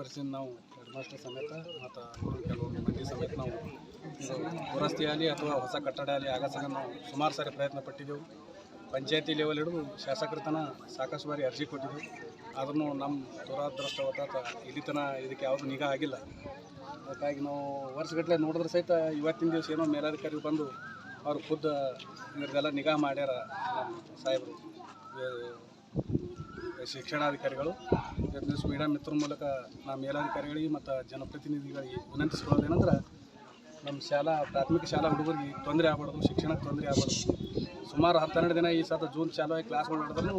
ವರ್ಷದಿಂದ ನಾವು head master ಸಮೇತ, ಮತ್ತು ಕೆಲವು ಮಂದಿ ಸಮೇತ ನಾವು ದುರಸ್ತಿ ಆಗಲಿ ಅಥವಾ ಹೊಸ ಕಟ್ಟಡ ಆಗಲಿ ಆಗ ನಾವು ಸುಮಾರು ಸಾರಿ ಪ್ರಯತ್ನ ಪಟ್ಟಿದ್ದೆವು ಪಂಚಾಯತಿ ಲೆವೆಲ್ ಹಿಡಿದು ಶಾಸಕರ ತನ ಸಾಕಷ್ಟು ಬಾರಿ ಅರ್ಜಿ ಕೊಟ್ಟಿದ್ದೆವು ಆದ್ರೂ ನಮ್ಮ ದುರಾದೃಷ್ಟವತಾತ ಇಲ್ಲಿ ತನ ಇದಕ್ಕೆ ಯಾವುದು ನಿಗಾ ಆಗಿಲ್ಲ. ಅದಕ್ಕಾಗಿ ನಾವು ವರ್ಷಗಟ್ಟಲೆ ನೋಡಿದ್ರೆ ಸಹಿತ ಇವತ್ತಿನ ದಿವಸ ಏನೋ ಮೇಲಾಧಿಕಾರಿ ಬಂದು ಅವ್ರು ಖುದ್ದು ಇವ್ರದ್ದೆಲ್ಲ ನಿಗಾ ಮಾಡ್ಯಾರ ನಮ್ಮ ಸಾಹೇಬರು ಶಿಕ್ಷಣಾಧಿಕಾರಿಗಳು. ನ್ಯೂಸ್ ಮೀಡಿಯಾ ಮಿತ್ರ ಮೂಲಕ ನಮ್ಮ ಮೇಲಾಧಿಕಾರಿಗಳಿಗೆ ಮತ್ತು ಜನಪ್ರತಿನಿಧಿಗಳಿಗೆ ವಿನಂತಿಸಿಕೊಳ್ಳೋದೇನೆಂದ್ರೆ ನಮ್ಮ ಶಾಲಾ ಪ್ರಾಥಮಿಕ ಶಾಲಾ ಹುಡುಗರಿಗೆ ತೊಂದರೆ ಆಗ್ಬಾರ್ದು ಶಿಕ್ಷಣಕ್ಕೆ ತೊಂದರೆ ಆಗ್ಬಾರ್ದು. ಸುಮಾರು ಹತ್ತೆರಡು ದಿನ ಈ ಸತ ಜೂನ್ ಚಾಲು ಆಗಿ ಕ್ಲಾಸ್ಗಳು ನಡೆದ್ರೂ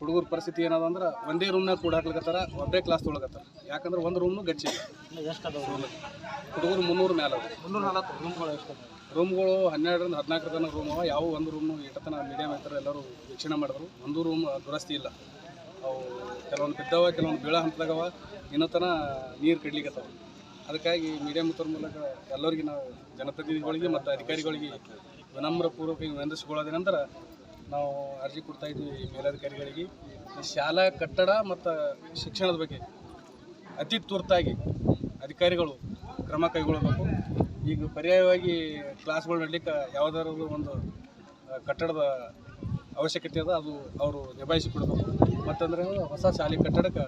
ಹುಡುಗರ ಪರಿಸ್ಥಿತಿ ಏನದ ಅಂದ್ರೆ ಒಂದೇ ರೂಮ್ನಾಗ ಕೂಡ ಹಾಕ್ಲಿಕತ್ತಾರ ಒಬ್ಬರೇ ಕ್ಲಾಸ್ ತೊಳಕತ್ತಾರ. ಯಾಕಂದ್ರೆ ಒಂದು ರೂಮ್ನು ಗಚ್ಚಿ ಹುಡುಗರು ಮುನ್ನೂರು ಮೇಲೆ ಮುನ್ನೂರ ನಲವತ್ತು ರೂಮ್ಗಳು ಎಷ್ಟು ರೂಮ್ಗಳು ಹನ್ನೆರಡರಿಂದ ಹದಿನಾಲ್ಕರ ತನಕ ರೂಮ್ ಅವ. ಯಾವ ಒಂದು ರೂಮ್ನು ಇಟ್ಟತನ ಮೀಡಿಯಂ ಐತರ ಎಲ್ಲರೂ ವೀಕ್ಷಣೆ ಮಾಡಿದ್ರು. ಒಂದು ರೂಮ್ ದುರಸ್ತಿ ಇಲ್ಲ. ಅವು ಕೆಲವೊಂದು ಬಿದ್ದವ, ಕೆಲವೊಂದು ಬೀಳ ಹಂತದಾಗವ ಇನ್ನೊತನ ನೀರು ಕಡ್ಲಿಕ್ಕತ್ತವ ಅದಕ್ಕಾಗಿ ಮೀಡಿಯಾ ಮುತ್ತರ ಮೂಲಕ ಎಲ್ಲರಿಗೆ ನಾವು ಜನಪ್ರತಿನಿಧಿಗಳಿಗೆ ಮತ್ತು ಅಧಿಕಾರಿಗಳಿಗೆ ವಿನಮ್ರ ಪೂರ್ವಕ ವಿನಂತಿಸಿಕೊಳ್ಳೋದೇನೆಂದ್ರೆ ನಾವು ಅರ್ಜಿ ಕೊಡ್ತಾ ಮೇಲಧಿಕಾರಿಗಳಿಗೆ. ಈ ಶಾಲಾ ಕಟ್ಟಡ ಮತ್ತು ಶಿಕ್ಷಣದ ಬಗ್ಗೆ ಅತಿ ತುರ್ತಾಗಿ ಅಧಿಕಾರಿಗಳು ಕ್ರಮ ಕೈಗೊಳ್ಳಬೇಕು. ಈಗ ಪರ್ಯಾಯವಾಗಿ ಕ್ಲಾಸ್ಗಳು ನಡಲಿಕ್ಕೆ ಯಾವುದಾದ್ರು ಒಂದು ಕಟ್ಟಡದ ಅವಶ್ಯಕತೆ ಅದ ಅದು ಅವರು ನಿಭಾಯಿಸಿಕೊಡ್ಬೇಕು. ಮತ್ತಂದ್ರೆ ಹೊಸ ಶಾಲೆ ಕಟ್ಟಡಕ್ಕೆ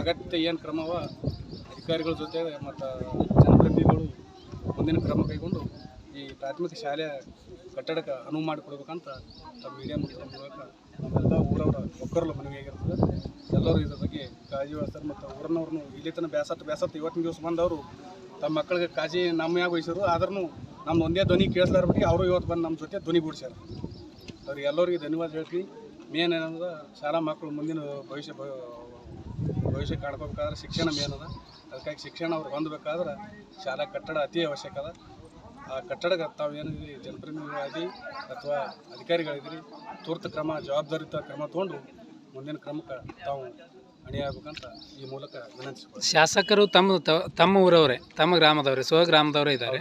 ಅಗತ್ಯ ಏನು ಕ್ರಮವ ಅಧಿಕಾರಿಗಳ ಜೊತೆ ಮತ್ತು ಜನಪ್ರತಿನಿಧಿಗಳು ಮುಂದಿನ ಕ್ರಮ ಕೈಗೊಂಡು ಈ ಪ್ರಾಥಮಿಕ ಶಾಲೆಯ ಕಟ್ಟಡಕ್ಕೆ ಅನುವು ಮಾಡಿಕೊಡ್ಬೇಕಂತ ತಮ್ಮ ಮೀಡಿಯಾ ಮುಖದ ಮೂಲಕ ನಮ್ಮೆಲ್ಲ ಊರವರ ಒಕ್ಕರಲ್ಲ ಮನವಿಯಾಗಿರ್ತದೆ ಎಲ್ಲರೂ ಇದ್ರ ಬಗ್ಗೆ ಕಾಳಜಿ ವಹಿಸ್ತಾರೆ ಮತ್ತು ಊರಿನವ್ರನ್ನು ಇಲ್ಲಿ ತನಕ ಬ್ಯಾಸತ್ತು ಬ್ಯಾಸತ್ತು ಇವತ್ತಿನ ದಿವಸ ಬಂದವರು ತಮ್ಮ ಮಕ್ಕಳಿಗೆ ಕಾಳಜಿ ನಮ್ಮ ಯಾವ ವಹಿಸಿದ್ರು ಆದ್ರೂ ನಮ್ಮ ಒಂದೇ ಧ್ವನಿ ಕೇಳಿಸ್ಲಾರ ಬಿಟ್ಟು ಅವರು ಇವತ್ತು ಬಂದು ನಮ್ಮ ಜೊತೆ ಧ್ವನಿ ಬಿಡ್ಸ್ಯಾರ. ಅವ್ರಿಗೆ ಎಲ್ಲರಿಗೂ ಧನ್ಯವಾದ ಹೇಳ್ತೀನಿ. ಮೇನ್ ಏನಂದ್ರೆ ಶಾಲಾ ಮಕ್ಕಳು ಮುಂದಿನ ಭವಿಷ್ಯ ಭವಿಷ್ಯ ಕಾಡ್ಕೋಬೇಕಾದ್ರೆ ಶಿಕ್ಷಣ ಮೇನ್ ಅದ. ಅದಕ್ಕಾಗಿ ಶಿಕ್ಷಣ ಅವ್ರು ಹೊಂದಬೇಕಾದ್ರೆ ಶಾಲಾ ಕಟ್ಟಡ ಅತಿ ಅವಶ್ಯಕ ಅದ. ಆ ಕಟ್ಟಡಕ್ಕೆ ತಾವು ಏನಿದ್ರಿ ಜನಪ್ರತಿನಿಧಿಗಳಾಗಿ ಅಥವಾ ಅಧಿಕಾರಿಗಳಿದ್ರಿ ತುರ್ತು ಕ್ರಮ ಜವಾಬ್ದಾರಿತ ಕ್ರಮ ತೊಗೊಂಡು ಮುಂದಿನ ಕ್ರಮಕ್ಕೆ ತಾವು ಅಣಿಯಾಗಬೇಕಂತ ಈ ಮೂಲಕ ಶಾಸಕರು ತಮ್ಮ ತಮ್ಮ ಊರವರೇ ತಮ್ಮ ಗ್ರಾಮದವರೇ ಸ್ವಗ್ರಾಮದವರೇ ಇದ್ದಾರೆ.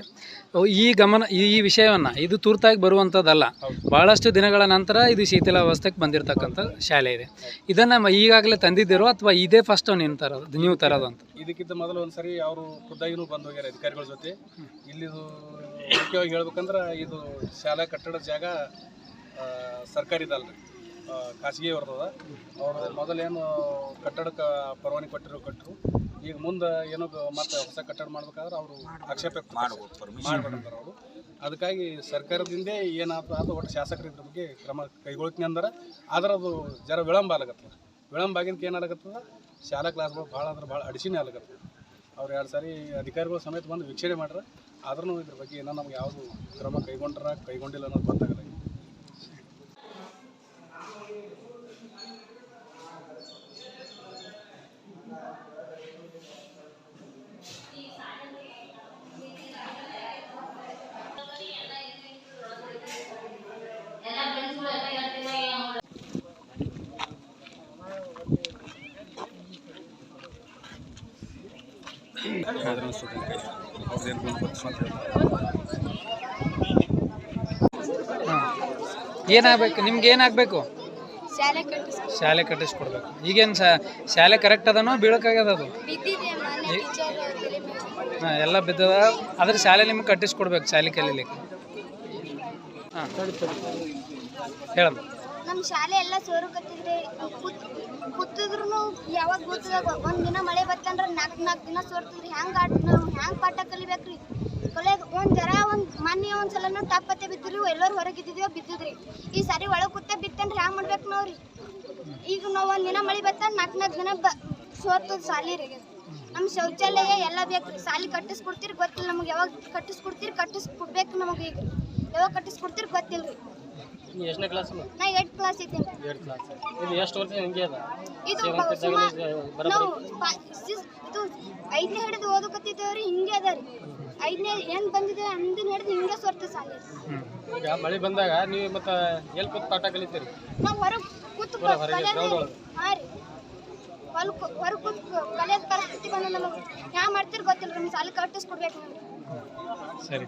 ಈ ಗಮನ ಈ ವಿಷಯವನ್ನು ಇದು ತುರ್ತಾಗಿ ಬರುವಂಥದ್ದಲ್ಲ ಭಾಳಷ್ಟು ಬಹಳಷ್ಟು ದಿನಗಳ ನಂತರ ಇದು ಶಿಥಿಲಾವಸ್ಥೆಗೆ ಬಂದಿರತಕ್ಕಂಥ ಶಾಲೆ ಇದೆ. ಇದನ್ನು ಈಗಾಗಲೇ ತಂದಿದ್ದೀರೋ ಅಥವಾ ಇದೇ ಫಸ್ಟ್ ನೀವು ತರೋದು ನೀವು ತರೋದು ಅಂತ ಇದಕ್ಕಿಂತ ಮೊದಲು ಒಂದ್ಸರಿ ಅವರು ಖುದ್ದಾಗಿನೂ ಬಂದು ಹೋಗ್ಯಾರ ಅಧಿಕಾರಿಗಳ ಜೊತೆ. ಇಲ್ಲಿದು ಮುಖ್ಯವಾಗಿ ಹೇಳ್ಬೇಕಂದ್ರೆ ಇದು ಶಾಲಾ ಕಟ್ಟಡದ ಜಾಗ ಸರ್ಕಾರಿದಲ್ರಿ. ಖಾಸಗಿ ಅವ್ರದ್ದು ಅವರು ಮೊದಲೇನು ಕಟ್ಟಡಕ್ಕೆ ಪರವಾನಗಿ ಕೊಟ್ಟಿರೋ ಕಟ್ಟರು. ಈಗ ಮುಂದೆ ಏನೋ ಮತ್ತೆ ಹೊಸ ಕಟ್ಟಡ ಮಾಡ್ಬೇಕಾದ್ರೆ ಅವರು ಆಕ್ಷೇಪ ಮಾಡ್ಬೇಕಂತಾರೆ ಅವರು. ಅದಕ್ಕಾಗಿ ಸರ್ಕಾರದಿಂದ ಏನಾದ್ರು ಅದು ಒಟ್ಟು ಶಾಸಕರು ಇದ್ರ ಬಗ್ಗೆ ಕ್ರಮ ಕೈಗೊಳ್ತೀನಿ ಅಂದ್ರೆ ಆದ್ರೆ ಅದು ಜರ ವಿಳಂಬ ಆಗತ್ತೆ. ವಿಳಂಬ ಆಗಿದ್ದಕ್ಕೆ ಏನಾಗತ್ತದ ಶಾಲಾ ಕ್ಲಾಸ್ಗಳು ಭಾಳ ಅಂದ್ರೆ ಭಾಳ ಅಡಚಣೆ ಆಗತ್ತೆ. ಅವ್ರು ಎರಡು ಸಾರಿ ಅಧಿಕಾರಿಗಳು ಸಮೇತ ಬಂದು ವೀಕ್ಷಣೆ ಮಾಡ್ರೆ ಆದ್ರೂ ಇದ್ರ ಬಗ್ಗೆ ಏನೋ ನಮ್ಗೆ ಯಾವುದು ಕ್ರಮ ಕೈಗೊಂಡ್ರ ಕೈಗೊಂಡಿಲ್ಲ ಅನ್ನೋದು ಗೊತ್ತಾಗಲ್ಲ. ಏನಾಗಬೇಕು? ನಿಮ್ಗೆ ಏನಾಗಬೇಕು? ಶಾಲೆ ಕಟ್ಟಿಸ್ ಶಾಲೆ ಕಟ್ಟಿಸ್ಕೊಡ್ಬೇಕು. ಈಗೇನು ಶಾಲೆ ಕರೆಕ್ಟ್ ಅದನೋ ಬೀಳಕ್ಕಾಗ್ಯದ ಅದು? ಹಾಂ ಎಲ್ಲ ಬಿದ್ದದ. ಆದ್ರೆ ಶಾಲೆ ನಿಮ್ಗೆ ಕಟ್ಟಿಸ್ಕೊಡ್ಬೇಕು ಶಾಲೆ ಕಲೀಲಿಕ್ಕೆ. ಹಾಂ. ಹೇಳಮ್ಮ ನಮ್ಮ ಶಾಲೆ ಎಲ್ಲ ಕೂತಿದ್ರು ಯಾವಾಗ ಬೀಳ್ತದ ಒಂದ್ ದಿನ ಮಳೆ ಬತ್ತಂದ್ರೆ ನಾಲ್ಕು ನಾಲ್ಕು ದಿನ ಸೋರ್ತದ್ರಿ. ಹೆಂಗ್ ಆಟ ನಾವು ಹ್ಯಾಂಗ ಪಾಠ ಕಲಿಬೇಕ್ರಿ? ಕೊಲೆಗ್ ಒಂದ್ ಜರ ಒಂದ್ ಮೊನ್ನೆ ಒಂದ್ ಸಲನೂ ಟಪ್ಪತ್ತೆ ಬಿದ್ದಿರಿ ಎಲ್ಲರೂ ಹೊರಗಿದ್ದಿದ್ವಿ ಬಿದ್ದಿದ್ರಿ. ಈ ಸಾರಿ ಒಳಗ್ ಕೂತೆ ಬಿತ್ತಂದ್ರೆ ಹ್ಯಾಂಗ ಮಾಡ್ಬೇಕು ನೋಡ್ರಿ? ಈಗ ನಾವು ಒಂದ್ ದಿನ ಮಳೆ ಬತ್ತ ನಾಲ್ಕು ನಾಲ್ಕು ದಿನ ಬ ಸೋರ್ತದ ಸಾಲಿ ರೀ. ನಮ್ಮ ಶೌಚಾಲಯ ಎಲ್ಲ ಬೇಕ್ರಿ. ಸಾಲಿ ಕಟ್ಟಿಸ್ಕೊಡ್ತೀರಿ ಗೊತ್ತಿಲ್ಲ ನಮಗೆ. ಯಾವಾಗ ಕಟ್ಟಿಸ್ಕೊಡ್ತೀರಿ ಕಟ್ಟಿಸ್ಕೊಡ್ಬೇಕು ನಮಗೆ ಈಗ. ಯಾವಾಗ ಕಟ್ಟಿಸ್ಕೊಡ್ತೀರಿ ಗೊತ್ತಿಲ್ರಿ. ನೀವು ಎಷ್ಟನೇ ಕ್ಲಾಸ್ ನಾ? ಏಟ್ ಕ್ಲಾಸ್ ಇದ್ದೀನಿ. ಎರಡು ಕ್ಲಾಸ್ ಇದು ಎಷ್ಟು ವರ್ಷ ಹಿಂಗೆ ಅದ? ಇದು ಬ- ಸುಮಾರ್ ನಾವು ಪ- ಇದು ಐದನೇ ಹಿಡಿದು ಓದಕತ್ತಿದ್ದೇವ್ರಿ ಹಿಂಗೆ ಅದಾರಿ. ಐದನೇ ಏನ್ ಬಂದಿದೆ ಅಂದಿನ ಹಿಡಿದು ಹಿಂಗೆ ಸ್ವರ್ತ ಸಾಲಿ. ಈಗ ಮಳೆ ಬಂದಾಗ ನೀವು ಮತ್ತೆ ಎಲ್ಲಿ ಕೂತ್ ಪಾಠ ಕಲಿತೀರಿ? ನಾವು ಹೊರಗೆ ಕೂತು ಹೊರಗೆ ಕಲಿಯೋದು ಒಳಗೆ? ಹಾಂ ರೀ. ಹೊರಗೆ ಕೂತು ಕಲಿಯೋದು ಪರಿಸ್ಥಿತಿ ಬಂದ ನಮಗೆ. ಯಾ ಮಾಡ್ತೀರಿ ಗೊತ್ತಿಲ್ಲ ನಮ್ಮ ಸಾಲಿ ಕಟ್ಟಿಸ್ಕೊಡ್ಬೇಕು ನಮ್ಗೆ ಸರಿ.